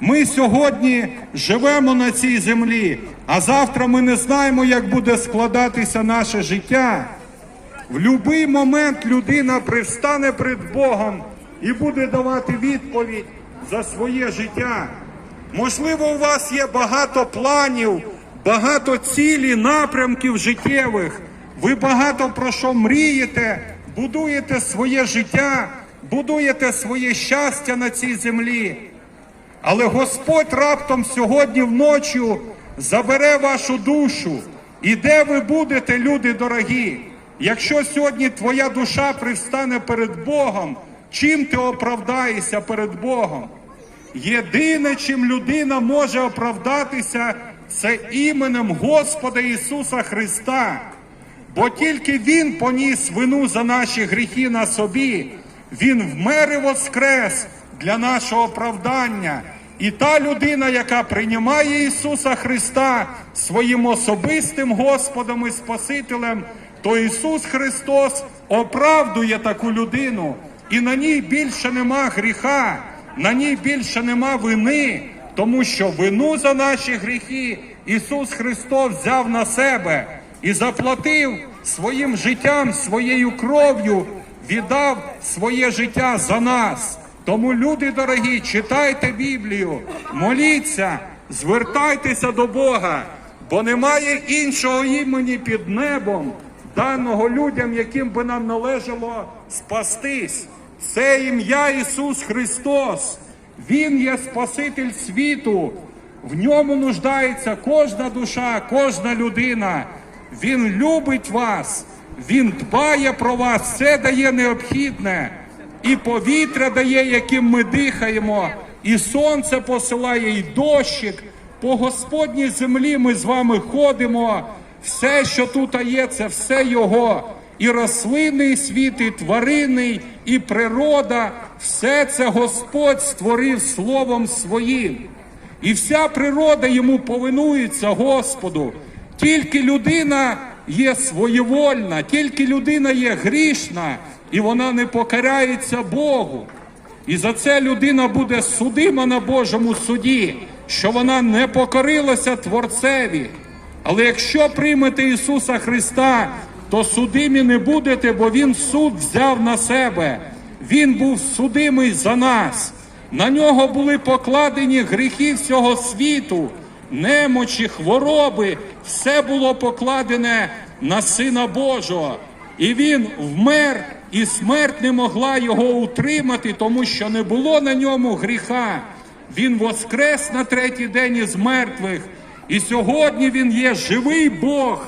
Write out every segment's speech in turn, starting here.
Ми сьогодні живемо на цій землі, а завтра ми не знаємо, як буде складатися наше життя. В будь-який момент людина привстане перед Богом і буде давати відповідь за своє життя. Можливо, у вас є багато планів, багато цілей, напрямків життєвих. Ви багато про що мрієте, будуєте своє життя, будуєте своє щастя на цій землі. Але Господь раптом сьогодні вночі забере вашу душу. І де ви будете, люди дорогі? Якщо сьогодні твоя душа привстане перед Богом, чим ти оправдаєшся перед Богом? Єдине, чим людина може оправдатися, це іменем Господа Ісуса Христа. Бо тільки Він поніс вину за наші гріхи на собі, Він вмер і воскрес для нашого оправдання. І та людина, яка приймає Ісуса Христа своїм особистим Господом і Спасителем, то Ісус Христос оправдує таку людину, і на ній більше нема гріха, на ній більше нема вини, тому що вину за наші гріхи Ісус Христос взяв на себе і заплатив своїм життям, своєю кров'ю, віддав своє життя за нас. Тому, люди дорогі, читайте Біблію, моліться, звертайтеся до Бога, бо немає іншого імені під небом, даного людям, яким би нам належало спастись. Це ім'я Ісус Христос. Він є Спаситель світу. В ньому нуждається кожна душа, кожна людина. Він любить вас, Він дбає про вас, все дає необхідне. І повітря дає, яким ми дихаємо, і сонце посилає, і дощик. По Господній землі ми з вами ходимо. Все, що тут є, це все Його. І рослинний світ, і тваринний, і природа, все це Господь створив Словом Своїм. І вся природа йому повинується Господу. Тільки людина є своєвольна, тільки людина є грішна, і вона не покарається Богу. І за це людина буде судима на Божому суді, що вона не покорилася Творцеві. Але якщо приймете Ісуса Христа, то судимі не будете, бо Він суд взяв на себе. Він був судимий за нас. На нього були покладені гріхи всього світу, немочі, хвороби, все було покладене на Сина Божого. І він вмер, і смерть не могла його утримати, тому що не було на ньому гріха. Він воскрес на третій день із мертвих, і сьогодні він є живий Бог.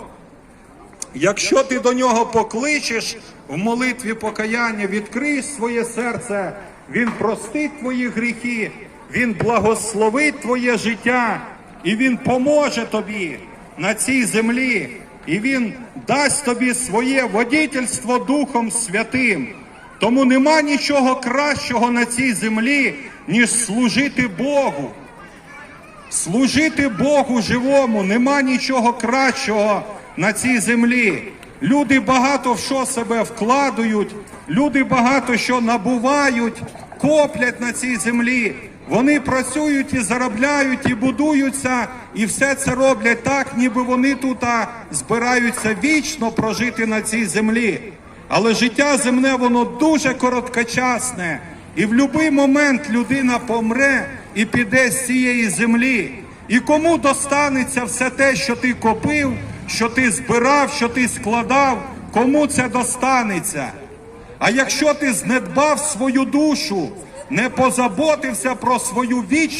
Якщо ти до нього покличеш в молитві покаяння, відкриєш своє серце, він простить твої гріхи, він благословить твоє життя, і він поможе тобі на цій землі, і він дасть тобі своє водительство Духом Святим. Тому нема нічого кращого на цій землі, ніж служити Богу. Служити Богу живому нема нічого кращого на цій землі. Люди багато в що себе вкладають, люди багато що набувають, коплять на цій землі. Вони працюють і заробляють, і будуються, і все це роблять так, ніби вони тут збираються вічно прожити на цій землі. Але життя земне, воно дуже короткочасне. І в будь-який момент людина помре і піде з цієї землі. І кому достанеться все те, що ти копив, що ти збирав, що ти складав, кому це достанеться? А якщо ти знедбав свою душу, не позаботився про свою вічну,